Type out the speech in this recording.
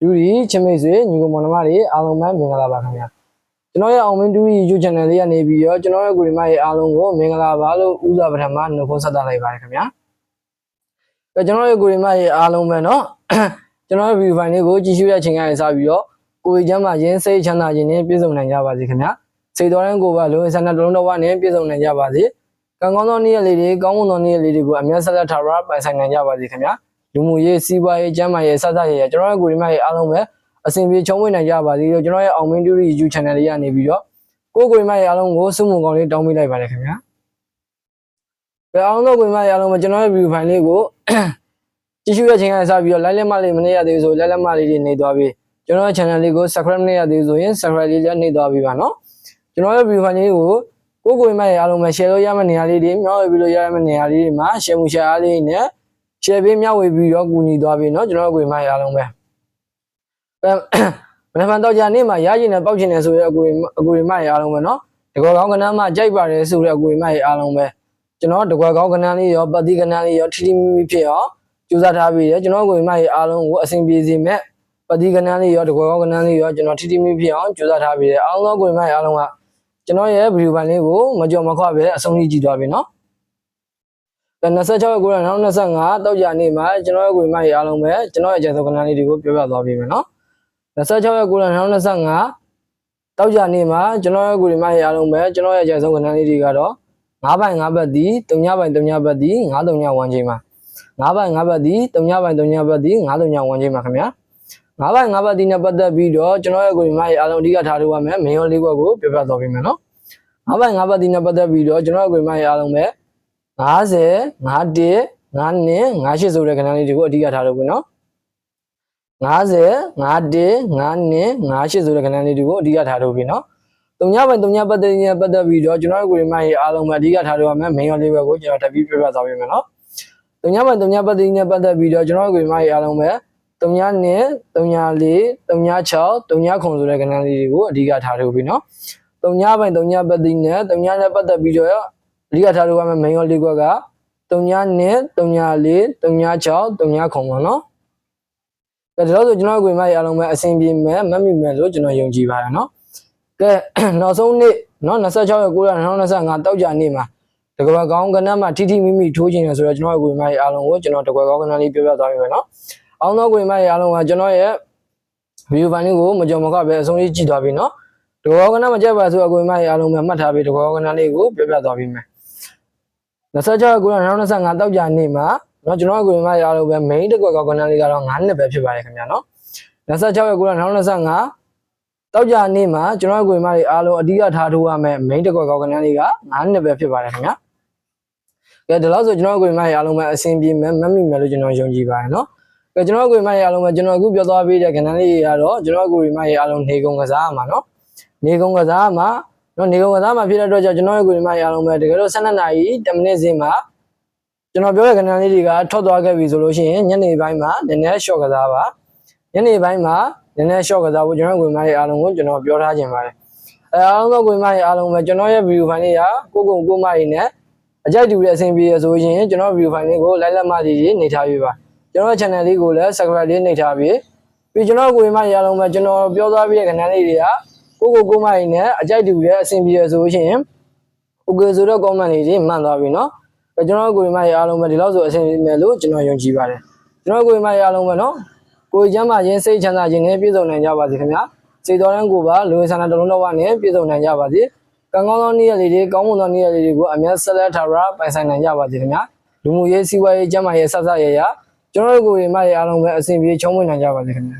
ဒူရီချမိတ်ဆွေညီကောင်မောင်နှမတွေအားလုံးပဲမင်္ဂလာပါခင်ဗျာကျွန်တော်ရဲ့အောင်မင်းဒူရီ YouTube channel လေးကနေပြီးတော့ကျွန်တော်ရဲ့ကိုရီမရဲ့အားလုံးကိုမင်္ဂလာပါလို့ဥစွာပထမနှုတ်ခွန်းဆက်သလိုက်ပါတယ်ခင်ဗျာအဲကျွန်တော်ရဲ့ကိုရီမရဲ့အားလုံးပဲเนาะကျွန်တော်ရဲ့ view file လေးကိုကြည့်ရှုတဲ့အချိန်ကနေစပြီးတော့ကိုရီချမ်းမှာရင်းစိတ်ချမ်းသာခြင်းနဲ့ပြည့်စုံနိုင်ကြပါစေခင်ဗျာစိတ်တော်ရင်ကိုယ်ပါလုံးဆန္ဒတလုံးတော်ဝနဲ့ပြည့်စုံနိုင်ကြပါစေကံကောင်းသောနေ့ရက်လေးတွေကောင်းမွန်သောနေ့ရက်လေးတွေကိုအမြတ်ဆက်လက်ထားရပိုင်ဆိုင်နိုင်ကြပါစေခင်ဗျာ လူမှုရေးစီးပွားရေးကျန်းမာရေးစသဖြင့်ကျွန်တော်ရဲ့ကိုရီမရဲ့အားလုံးပဲအစဉ်ပြေချုံးဝင်နိုင်ကြပါစေလို့ကျွန်တော်ရဲ့အောင်မင်းတူရီ YouTube channel လေးကနေပြီးတော့ကိုကိုရီမရဲ့အားလုံးကိုစုမှုကောင်းလေးတောင်းပေးလိုက်ပါတယ်ခင်ဗျာ။ဘယ်အောင်သောကိုရီမရဲ့အားလုံးပဲကျွန်တော်ရဲ့ view file လေးကိုကြည့်ရှုရခြင်းကစပြီးတော့ like လက်မလေးမနေရသေးဘူးဆို like လက်မလေးတွေနေသွားပြီးကျွန်တော်ရဲ့ channel လေးကို subscribe မနေရသေးဘူးဆိုရင် subscribe လေးလည်းနေသွားပြီးပါနော်။ကျွန်တော်ရဲ့ view file လေးကိုကိုကိုရီမရဲ့အားလုံးပဲ share လို့ရမယ့်နေရာလေးတွေမျှဝေပြီးလို့ရမယ့်နေရာလေးတွေမှာ share မှု share အားလေးနဲ့ share ပေးမျှဝေပြီးတော့ကူညီသွားပြီเนาะကျွန်တော်ကိုယ်မရအောင်ပဲအဲမနက်ဖြန်တော့ကြာနေ့မှာရရင်နဲ့ပောက်ချင်တယ်ဆိုတဲ့အကူအကူမရအောင်ပဲเนาะတကောကောင်းကနန်းမှာကြိုက်ပါတယ်ဆိုတဲ့အကူမရအောင်ပဲကျွန်တော်တကောကောင်းကနန်းလေးရောပတ်တိကနန်းလေးရောထီထီမီမီဖြစ်အောင်ကြိုးစားထားပြီးတယ်ကျွန်တော်ကိုယ်မရအားလုံးကိုအဆင်ပြေစေမဲ့ပတ်တိကနန်းလေးရောတကောကောင်းကနန်းလေးရောကျွန်တော်ထီထီမီဖြစ်အောင်ကြိုးစားထားပြီးတယ်အားလုံးကိုယ်မရအားလုံးကကျွန်တော်ရဲ့ဗီဒီယိုပိုင်းလေးကိုမကြော်မခွပဲအဆုံးထိကြည့်သွားပြီเนาะ 26ရက်ကိုရနောက်25တောက်ကြနေ့မှာကျွန်တော်ရဲ့ကိုယ်မကြီးအားလုံးပဲကျွန်တော်ရဲ့အကျဉ်းဆုံးကဏ္ဍလေးတွေကိုပြောပြသွားပေးမယ်နော်26ရက်ကိုရနောက်25တောက်ကြနေ့မှာကျွန်တော်ရဲ့ကိုယ်မကြီးအားလုံးပဲကျွန်တော်ရဲ့အကျဉ်းဆုံးကဏ္ဍလေးတွေကတော့9ပိုင်9ဘတ်ဒီ3ပိုင်3ဘတ်ဒီ9 3ည1ချိန်မှာ9ပိုင်9ဘတ်ဒီ3ပိုင်3ဘတ်ဒီ9 3ည1ချိန်မှာခင်ဗျာ9ပိုင်9ဘတ်ဒီနဲ့ပတ်သက်ပြီးတော့ကျွန်တော်ရဲ့ကိုယ်မကြီးအားလုံးအဓိကထားလို့ရမယ်မင်းရောလေးခွက်ကိုပြောပြသွားပေးမယ်နော်9ပိုင်9ဘတ်ဒီနဲ့ပတ်သက်ပြီးတော့ကျွန်တော်ရဲ့ကိုယ်မကြီးအားလုံးပဲ 50 51 52 58ဆိုတဲ့ခဏလေးတွေကိုအဓိကထားလို့ပြီနော်50 51 52 58ဆိုတဲ့ခဏလေးတွေကိုအဓိကထားလို့ပြီနော်တုံညပိုင်းတုံညပတ်သက်ရင်ပတ်သက်ပြီးတော့ကျွန်တော်တို့ကိုယ်မကြီးအားလုံးပဲအဓိကထားလို့ရမယ်မင်းရောလေးဘက်ကိုကျွန်တော်တပီးပြပြသွားပေးမယ်နော်တုံညပိုင်းတုံညပတ်သက်ရင်ပတ်သက်ပြီးတော့ကျွန်တော်တို့ကိုယ်မကြီးအားလုံးပဲတုံညနဲ့တုံညလေးတုံည6တုံညခုံဆိုတဲ့ခဏလေးတွေကိုအဓိကထားလို့ပြီနော်တုံညပိုင်းတုံညပတ်သက်နဲ့တုံညနဲ့ပတ်သက်ပြီးတော့ အဓိကထားလို့ရမယ်မင်းရောလေးဘက်ကတုံညာနဲ့တုံညာလေးတုံညာ6တုံညာခုံပါနော်ကဲဒါတော့ဆိုကျွန်တော်ကိုယ်မရအားလုံးပဲအဆင်ပြေမယ်မတ်မိမယ်လို့ကျွန်တော်ယုံကြည်ပါတယ်နော်ကဲနောက်ဆုံးနေ့နော်26ရက်9ရက်2025တောက်ကြနေ့မှာတကယ်ကောင်းကနန်းမှာထိထိမိမိထိုးခြင်းရဆိုတော့ကျွန်တော်ကိုယ်မရအားလုံးကိုကျွန်တော်တကယ်ကောင်းကနန်းလေးပြောပြသွားပြီမယ်နော်အောင်တော့ကိုယ်မရအားလုံးကကျွန်တော်ရဲ့ဗီဒီယိုဖိုင်လေးကိုမကြုံမခပဲအဆုံးလေးကြည့်သွားပြီနော်တကယ်ကောင်းကနန်းမှာကြက်ပါဆိုတော့ကိုယ်မရအားလုံးပဲမှတ်ထားပြီးတကယ်ကောင်းကနန်းလေးကိုပြောပြသွားပြီမယ် 26ရက်9ရက်2025တောက်ကြနေ့မှာเนาะကျွန်တော်ကိုယ်မရအားလုံးပဲ main တစ်ကွက်ကောက်ကနန်းလေးကတော့9နှစ်ပဲဖြစ်ပါတယ်ခင်ဗျာเนาะ26ရက်9ရက်2025တောက်ကြနေ့မှာကျွန်တော်ကိုယ်မတွေအားလုံးအဓိကထားထိုးရမယ် main တစ်ကွက်ကောက်ကနန်းလေးက9နှစ်ပဲဖြစ်ပါတယ်ခင်ဗျာကဲဒီလောက်ဆိုကျွန်တော်ကိုယ်မတွေအားလုံးပဲအဆင်ပြေမယ်မမိမယ်လို့ကျွန်တော်ယုံကြည်ပါတယ်เนาะကဲကျွန်တော်ကိုယ်မတွေအားလုံးပဲကျွန်တော်အခုပြောသွားပေးတဲ့ကနန်းလေးတွေကတော့ကျွန်တော်ကိုယ်မတွေအားလုံးနေကုန်ကစားရမှာเนาะနေကုန်ကစားမှာ နော်နေကုန်ကစားမှာဖြစ်တဲ့အတွက်ကြောင့်ကျွန်တော်ရဲ့ကိုယ်မရအောင်ပဲတကယ်လို့12နာရီ10မိနစ်စင်းမှာကျွန်တော်ပြောတဲ့ကဏ္ဍလေးတွေကထွက်သွားခဲ့ပြီဆိုလို့ရှိရင်ညနေပိုင်းမှာနည်းနည်း short ကစားပါညနေပိုင်းမှာနည်းနည်း short ကစားဖို့ကျွန်တော်ကိုယ်မရအားလုံးကိုကျွန်တော်ပြောထားခြင်းပါတယ်အဲအားလုံးသောကိုယ်မရအားလုံးပဲကျွန်တော်ရဲ့ view file လေးကကိုကုံကိုမရင်းနဲ့အကြိုက်တူတဲ့အဆင်ပြေရဆိုရင်ကျွန်တော် view file လေးကို like လက်မကြီးနေထားပြပါကျွန်တော် channel လေးကိုလည်း subscribe လေးနေထားပြီးပြီးကျွန်တော်ကိုယ်မရအားလုံးပဲကျွန်တော်ပြောသွားပြီးတဲ့ကဏ္ဍလေးတွေက ကိုကိုကိုမိုင်းနဲ့အကြိုက်တူတဲ့အဆင်ပြေရဆိုရှင်โอเคဆိုတော့ comment လေးတွေမှန်သွားပြီเนาะကျွန်တော်ကိုယ်မိုင်းအားလုံးပဲဒီလောက်ဆိုအဆင်ပြေမယ်လို့ကျွန်တော်ယုံကြည်ပါတယ်ကျွန်တော်ကိုယ်မိုင်းအားလုံးပဲเนาะကိုယ်ကျမ်းမာခြင်းစိတ်ချမ်းသာခြင်းနဲ့ပြည့်စုံနိုင်ကြပါစေခင်ဗျာစိတ်တော်ရန်ကိုပါလူဝင်ဆန္ဒတလုံးတော်ဝနဲ့ပြည့်စုံနိုင်ကြပါစေကံကောင်းသောနေ့ရက်လေးတွေကောင်းမွန်သောနေ့ရက်လေးတွေကိုအမြတ်ဆက်လက်ထားရပိုင်ဆိုင်နိုင်ကြပါစေခင်ဗျာလူမှုရေးစီးပွားရေးကျန်းမာရေးဆက်ဆက်ရရကျွန်တော်ကိုယ်မိုင်းအားလုံးပဲအဆင်ပြေချုံးမွေးနိုင်ကြပါစေခင်ဗျာ